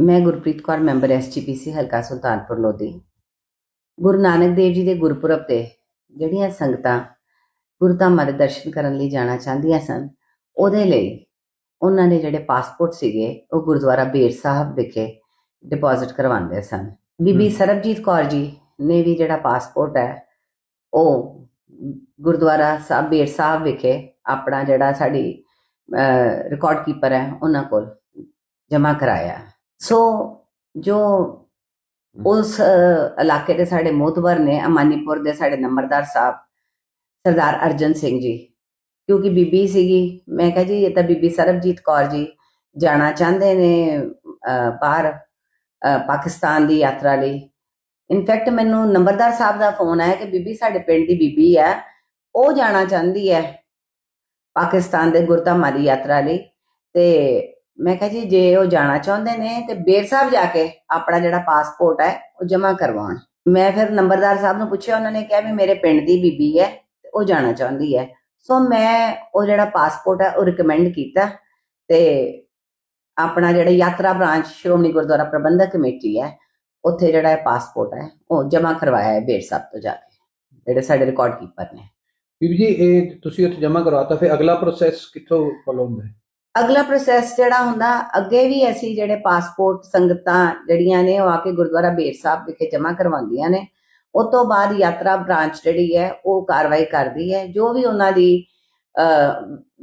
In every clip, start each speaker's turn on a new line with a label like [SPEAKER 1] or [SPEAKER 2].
[SPEAKER 1] ਮੈਂ Gurpreet Kaur member SGPC ਹਲਕਾ ਸੁਲਤਾਨਪੁਰ ਲੋਧੀ। ਗੁਰੂ ਨਾਨਕ ਦੇਵ ਜੀ ਦੇ ਗੁਰਪੁਰਬ ਤੇ ਜਿਹੜੀਆਂ ਸੰਗਤਾਂ ਗੁਰਧਾਮਾਂ ਦੇ ਦਰਸ਼ਨ ਕਰਨ ਲਈ ਜਾਣਾ ਚਾਹੁੰਦੀਆਂ ਸਨ ਉਹਦੇ ਲਈ ਉਹਨਾਂ ਨੇ ਜਿਹੜੇ ਪਾਸਪੋਰਟ ਸੀਗੇ ਉਹ ਗੁਰਦੁਆਰਾ ਬੇਰ ਸਾਹਿਬ ਵਿਖੇ ਡਿਪੋਜ਼ਿਟ ਕਰਵਾਉਂਦੇ ਸਨ। ਬੀਬੀ। ਸਰਬਜੀਤ ਕੌਰ ਜੀ ਨੇ ਵੀ ਜਿਹੜਾ ਪਾਸਪੋਰਟ ਹੈ ਉਹ ਗੁਰਦੁਆਰਾ ਸਾਹਿਬ ਬੇਰ ਸਾਹਿਬ ਵਿਖੇ ਆਪਣਾ ਜਿਹੜਾ ਸਾਡੀ ਰਿਕਾਰਡ ਕੀਪਰ ਹੈ ਉਹਨਾਂ ਕੋਲ ਜਮ੍ਹਾਂ ਕਰਾਇਆ। ਸੋ ਜੋ ਉਸ ਇਲਾਕੇ ਦੇ ਸਾਡੇ ਮੋਤਬਰ ਨੇ ਅਮਾਨੀਪੁਰ ਦੇ ਸਾਡੇ ਨੰਬਰਦਾਰ ਸਾਹਿਬ ਸਰਦਾਰ ਅਰਜਨ ਸਿੰਘ ਜੀ ਕਿਉਂਕਿ ਬੀਬੀ ਸੀਗੀ ਮੈਂ ਕਿਹਾ ਜੀ ਇਹ ਤਾਂ ਬੀਬੀ ਸਰਬਜੀਤ ਕੌਰ ਜੀ ਜਾਣਾ ਚਾਹੁੰਦੇ ਨੇ ਅਹ, ਬਾਹਰ ਅਹ, ਪਾਕਿਸਤਾਨ ਦੀ ਯਾਤਰਾ ਲਈ। ਇਨਫੈਕਟ ਮੈਨੂੰ ਨੰਬਰਦਾਰ ਸਾਹਿਬ ਦਾ ਫੋਨ ਆਇਆ ਕਿ ਬੀਬੀ ਸਾਡੇ ਪਿੰਡ ਦੀ ਬੀਬੀ ਹੈ ਉਹ ਜਾਣਾ ਚਾਹੁੰਦੀ ਹੈ ਪਾਕਿਸਤਾਨ ਦੇ ਗੁਰਧਾਮਾਂ ਦੀ ਯਾਤਰਾ ਲਈ ਤੇ ਮੈਂ ਕਿਹਾ ਜੀ, ਜੇ ਉਹ ਜਾਣਾ ਚਾਹੁੰਦੇ ਨੇ ਤੇ ਬੇਰ ਸਾਹਿਬ ਜਾ ਕੇ ਆਪਣਾ ਜਿਹੜਾ ਪਾਸਪੋਰਟ ਹੈ, ਉਹ ਜਮ੍ਹਾਂ ਕਰਵਾਉਣ। ਮੈਂ ਫਿਰ ਨੰਬਰਦਾਰ ਸਾਹਿਬ ਨੂੰ ਪੁੱਛਿਆ, ਉਹਨਾਂ ਨੇ ਕਿਹਾ ਵੀ ਮੇਰੇ ਪਿੰਡ ਦੀ ਬੀਬੀ ਹੈ, ਤੇ ਉਹ ਜਾਣਾ ਚਾਹੁੰਦੀ ਹੈ। ਸੋ ਮੈਂ ਉਹ ਜਿਹੜਾ ਪਾਸਪੋਰਟ ਹੈ, ਉਹ ਰਿਕਮੈਂਡ ਕੀਤਾ ਤੇ ਆਪਣਾ ਜਿਹੜਾ ਯਾਤਰਾ ਬ੍ਰਾਂਚ ਸ਼੍ਰੋਮਣੀ ਗੁਰਦੁਆਰਾ ਪ੍ਰਬੰਧਕ ਕਮੇਟੀ ਹੈ, ਉੱਥੇ ਜਿਹੜਾ ਪਾਸਪੋਰਟ ਹੈ, ਉਹ ਜਮ੍ਹਾਂ ਕਰਵਾਇਆ ਹੈ ਬੇਰ ਸਾਹਿਬ ਤੋਂ ਜਾ ਕੇ, ਜਿਹੜੇ ਸਾਡੇ ਰਿਕਾਰਡ ਕੀਪਰ ਨੇ।
[SPEAKER 2] ਬੀਬੀ ਜੀ, ਇਹ ਤੁਸੀਂ ਉੱਥੇ ਜਮ੍ਹਾਂ ਕਰਵਾਤਾ ਫਿਰ ਅਗਲਾ ਪ੍ਰੋਸੈਸ ਕਿੱਥੋਂ ਫੋਲੋ ਹੁੰਦਾ ਹੈ?
[SPEAKER 1] ਅਗਲਾ ਪ੍ਰੋਸੈਸ ਜਿਹੜਾ ਹੁੰਦਾ, ਅੱਗੇ ਵੀ ਅਸੀਂ ਜਿਹੜੇ ਪਾਸਪੋਰਟ ਸੰਗਤਾਂ ਜਿਹੜੀਆਂ ਨੇ, ਉਹ ਆ ਕੇ ਗੁਰਦੁਆਰਾ ਬੇਰ ਸਾਹਿਬ ਵਿਖੇ ਜਮ੍ਹਾਂ ਕਰਵਾਉਂਦੀਆਂ ਨੇ। ਉਸ ਤੋਂ ਬਾਅਦ ਯਾਤਰਾ ਬ੍ਰਾਂਚ ਜਿਹੜੀ ਹੈ, ਉਹ ਕਾਰਵਾਈ ਕਰਦੀ ਹੈ। ਜੋ ਵੀ ਉਹਨਾਂ ਦੀ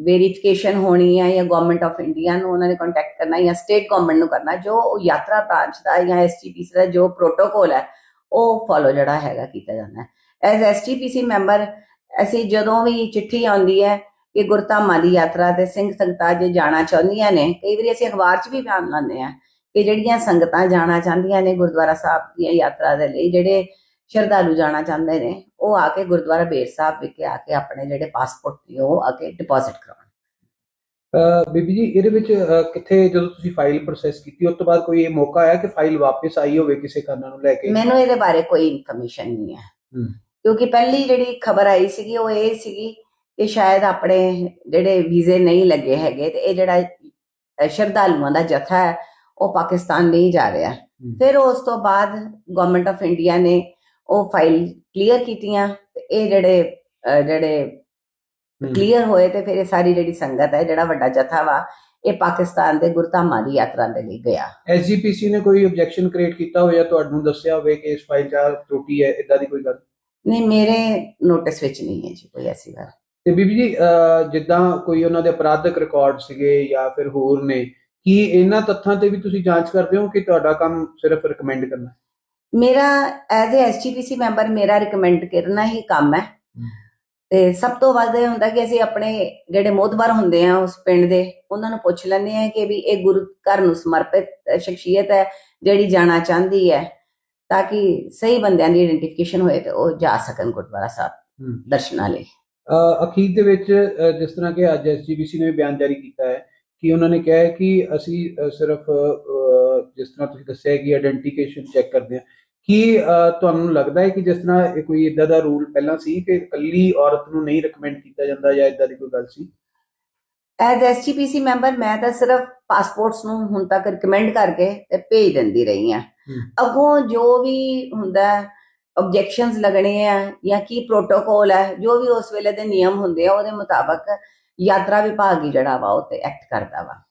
[SPEAKER 1] ਵੈਰੀਫਿਕੇਸ਼ਨ ਹੋਣੀ ਹੈ ਜਾਂ ਗਵਰਨਮੈਂਟ ਆਫ ਇੰਡੀਆ ਨੂੰ ਉਹਨਾਂ ਨੇ ਕੰਟੈਕਟ ਕਰਨਾ ਜਾਂ ਸਟੇਟ ਗਵਰਨਮੈਂਟ ਨੂੰ ਕਰਨਾ, ਜੋ ਉਹ ਯਾਤਰਾ ਬ੍ਰਾਂਚ ਦਾ ਜਾਂ ਐਸਟੀਪੀਸੀ ਦਾ ਜੋ ਪ੍ਰੋਟੋਕੋਲ ਹੈ, ਉਹ ਫੋਲੋ ਜਿਹੜਾ ਹੈਗਾ ਕੀਤਾ ਜਾਂਦਾ ਹੈ। ਐਜ਼ ਐਸਟੀਪੀਸੀ ਮੈਂਬਰ ਅਸੀਂ ਜਦੋਂ ਵੀ ਚਿੱਠੀ ਆਉਂਦੀ ਹੈ ਕਿ ਗੁਰਧਾਮਾਂ ਦੀ ਯਾਤਰਾ ਤੇ ਸਿੰਘ ਸੰਗਤਾਂ ਜੇ ਜਾਣਾ ਚਾਹੁੰਦੀਆਂ ਨੇ ਕਈ ਵਾਰੀ ਅਸੀਂ ਅਖਬਾਰ 'ਚ ਵੀ ਬਿਆਨ ਲਾਉਂਦੇ ਆ ਕਿ ਜਿਹੜੀਆਂ ਸੰਗਤਾਂ ਜਾਣਾ ਚਾਹੁੰਦੀਆਂ ਨੇ ਗੁਰਦੁਆਰਾ ਸਾਹਿਬ ਦੀ ਯਾਤਰਾ ਦੇ ਲਈ ਜਿਹੜੇ ਸ਼ਰਧਾਲੂ ਜਾਣਾ ਚਾਹੁੰਦੇ ਨੇ ਉਹ ਆ ਕੇ ਗੁਰਦੁਆਰਾ ਬੇਰ ਸਾਹਿਬ ਵਿਖੇ ਆ ਕੇ ਆਪਣੇ ਜਿਹੜੇ ਪਾਸਪੋਰਟ ਨੇ ਉਹ ਆ ਕੇ ਡਿਪੋਜ਼ਿਟ ਕਰਾਉਣ।
[SPEAKER 2] ਬੀਬੀ ਜੀ ਇਹਦੇ ਵਿੱਚ ਕਿੱਥੇ ਜਦੋਂ ਤੁਸੀਂ ਫਾਈਲ ਪ੍ਰੋਸੈਸ ਕੀਤੀ ਉਸ ਤੋਂ ਬਾਅਦ ਕੋਈ ਇਹ ਮੌਕਾ ਆਇਆ ਕਿ ਫਾਈਲ ਵਾਪਸ ਆਈ ਹੋਵੇ ਕਿਸੇ ਕਾਰਨ ਨੂੰ ਲੈ ਕੇ?
[SPEAKER 1] ਮੈਨੂੰ ਇਹਦੇ ਬਾਰੇ ਕੋਈ ਇਨਫੋਰਮੇਸ਼ਨ ਨਹੀਂ ਹੈ। ਕਿਉਂਕਿ ਪਹਿਲੀ ਜਿਹੜੀ ਖਬਰ ਆਈ ਸੀਗੀ ਉਹ ਇਹ ਸੀਗੀ ਕਿ ਸ਼ਾਇਦ ਆਪਣੇ ਜਿਹੜੇ ਵੀਜ਼ੇ ਨਹੀਂ ਲੱਗੇ ਹੈਗੇ ਤੇ ਇਹ ਜਿਹੜਾ ਸ਼ਰਧਾਲੂਆਂ ਦਾ ਜਥਾ ਹੈ ਉਹ ਪਾਕਿਸਤਾਨ ਨਹੀਂ ਜਾ ਰਿਹਾ। ਫਿਰ ਉਸ ਤੋਂ ਬਾਅਦ ਗਵਰਨਮੈਂਟ ਆਫ ਇੰਡੀਆ ਨੇ ਉਹ ਫਾਈਲ ਕਲੀਅਰ ਕੀਤੀਆਂ ਤੇ ਇਹ ਜਿਹੜੇ ਜਿਹੜੇ। ਕਲੀਅਰ ਹੋਏ ਤੇ ਫਿਰ ਇਹ ਸਾਰੀ ਜਿਹੜੀ ਸੰਗਤ ਹੈ ਜਿਹੜਾ ਵੱਡਾ ਜਥਾ ਵਾ ਇਹ ਪਾਕਿਸਤਾਨ ਦੇ ਗੁਰਧਾਮਾਂ ਦੀ ਯਾਤਰਾ ਦੇ ਲਈ ਗਿਆ।
[SPEAKER 2] ਐਸਜੀਪੀਸੀ ਨੇ ਕੋਈ ਆਬਜੈਕਸ਼ਨ ਕ੍ਰੀਏਟ ਕੀਤਾ ਹੋਵੇ ਜਾਂ ਤੁਹਾਨੂੰ ਦੱਸਿਆ ਹੋਵੇ ਕਿ ਇਸ ਫਾਈਲ 'ਚ ਤਰੁੱਟੀ ਹੈ ਇਦਾਂ ਦੀ ਕੋਈ ਗੱਲ?
[SPEAKER 1] ਨਹੀਂ ਮੇਰੇ ਨੋਟਿਸ ਵਿੱਚ ਨਹੀਂ ਹੈ ਜੀ ਕੋਈ ਐਸੀ ਗੱਲ।
[SPEAKER 2] ਤੇ ਬੀਬੀ ਜੀ ਜਿੱਦਾਂ ਕੋਈ ਉਹਨਾਂ ਦੇ ਅਪਰਾਧਿਕ ਰਿਕਾਰਡ ਸੀਗੇ ਜਾਂ ਫਿਰ ਹੋਰ ਨੇ ਕੀ ਇਹਨਾਂ ਤੱਥਾਂ ਤੇ ਵੀ ਤੁਸੀਂ ਜਾਂਚ ਕਰਦੇ ਹੋ ਕਿ ਤੁਹਾਡਾ ਕੰਮ ਸਿਰਫ ਰეკਮੈਂਡ ਕਰਨਾ?
[SPEAKER 1] ਮੇਰਾ ਐਜ਼ ਅ ਐਸਜੀਪੀਸੀ ਮੈਂਬਰ ਮੇਰਾ ਰਿਕਮੈਂਡ ਕਰਨਾ ਹੀ ਕੰਮ ਹੈ। ਤੇ ਸਭ ਤੋਂ ਵੱਧ ਇਹ ਹੁੰਦਾ ਕਿ ਅਸੀਂ ਆਪਣੇ ਜਿਹੜੇ ਮੋਤਬਰ ਹੁੰਦੇ ਆ ਉਸ ਪਿੰਡ ਦੇ ਉਹਨਾਂ ਨੂੰ ਪੁੱਛ ਲੈਂਦੇ ਆ ਕਿ ਵੀ ਇਹ ਗੁਰੂ ਘਰ ਨੂੰ ਸਮਰਪਿਤ ਸ਼ਖਸੀਅਤ ਹੈ ਜਿਹੜੀ ਜਾਣਾ ਚਾਹੁੰਦੀ ਹੈ ਤਾਂ ਕਿ ਸਹੀ ਬੰਦਿਆਂ ਦੀ ਆਇਡੈਂਟੀਫਿਕੇਸ਼ਨ ਹੋਏ ਤੇ ਉਹ ਜਾ ਸਕਣ ਗੁਰਦੁਆਰਾ ਸਾਹਿਬ। ਦਰਸ਼ਨਾਂ ਲਈ।
[SPEAKER 2] ਅਖੀਰ ਦੇ ਵਿੱਚ ਜਿਸ ਤਰ੍ਹਾਂ ਕਿ ਅੱਜ ਐਸਜੀਬੀਸੀ ਨੇ ਬਿਆਨ ਜਾਰੀ ਕੀਤਾ ਹੈ ਕਿ ਉਹਨਾਂ ਨੇ ਕਿਹਾ ਹੈ ਕਿ ਅਸੀਂ ਸਿਰਫ ਜਿਸ ਤਰ੍ਹਾਂ ਤੁਸੀਂ ਦੱਸਿਆ ਹੈ ਕਿ ਆਇਡੈਂਟੀਫਿਕੇਸ਼ਨ ਚੈੱਕ ਕਰਦੇ ਹਾਂ ਕੀ ਤੁਹਾਨੂੰ ਲੱਗਦਾ ਹੈ ਕਿ ਜਿਸ ਤਰ੍ਹਾਂ ਕੋਈ ਇਦਾਂ ਦਾ ਰੂਲ ਪਹਿਲਾਂ ਸੀ ਕਿ ਇਕੱਲੀ ਔਰਤ ਨੂੰ ਨਹੀਂ ਰეკਮੈਂਡ ਕੀਤਾ ਜਾਂਦਾ ਜਾਂ ਇਦਾਂ ਦੀ ਕੋਈ ਗੱਲ ਸੀ
[SPEAKER 1] ਐਜ਼ ਐਸਜੀਪੀਸੀ ਮੈਂਬਰ ਮੈਂ ਤਾਂ ਸਿਰਫ ਪਾਸਪੋਰਟਸ ਨੂੰ ਹੁਣ ਤੱਕ ਰਿਕਮੈਂਡ ਕਰਕੇ ਤੇ ਭੇਜ ਦਿੰਦੀ ਰਹੀ ਹਾਂ
[SPEAKER 2] ਹਮ।
[SPEAKER 1] ਅੱਗੋਂ ਜੋ ਵੀ ਹੁੰਦਾ ਆਬਜੈਕਸ਼ਨਸ ਲੱਗਣੇ ਆ ਜਾਂ ਕੀ ਪ੍ਰੋਟੋਕੋਲ ਹੈ ਜੋ ਵੀ ਉਸ ਵੇਲੇ ਦੇ ਨਿਯਮ ਹੁੰਦੇ ਆ, ਉਹਦੇ ਮੁਤਾਬਕ ਯਾਤਰਾ ਵਿਭਾਗ ਹੀ ਜਿਹੜਾ ਵਾ ਉਹ ਤੇ ਐਕਟ ਕਰਦਾ ਵਾ।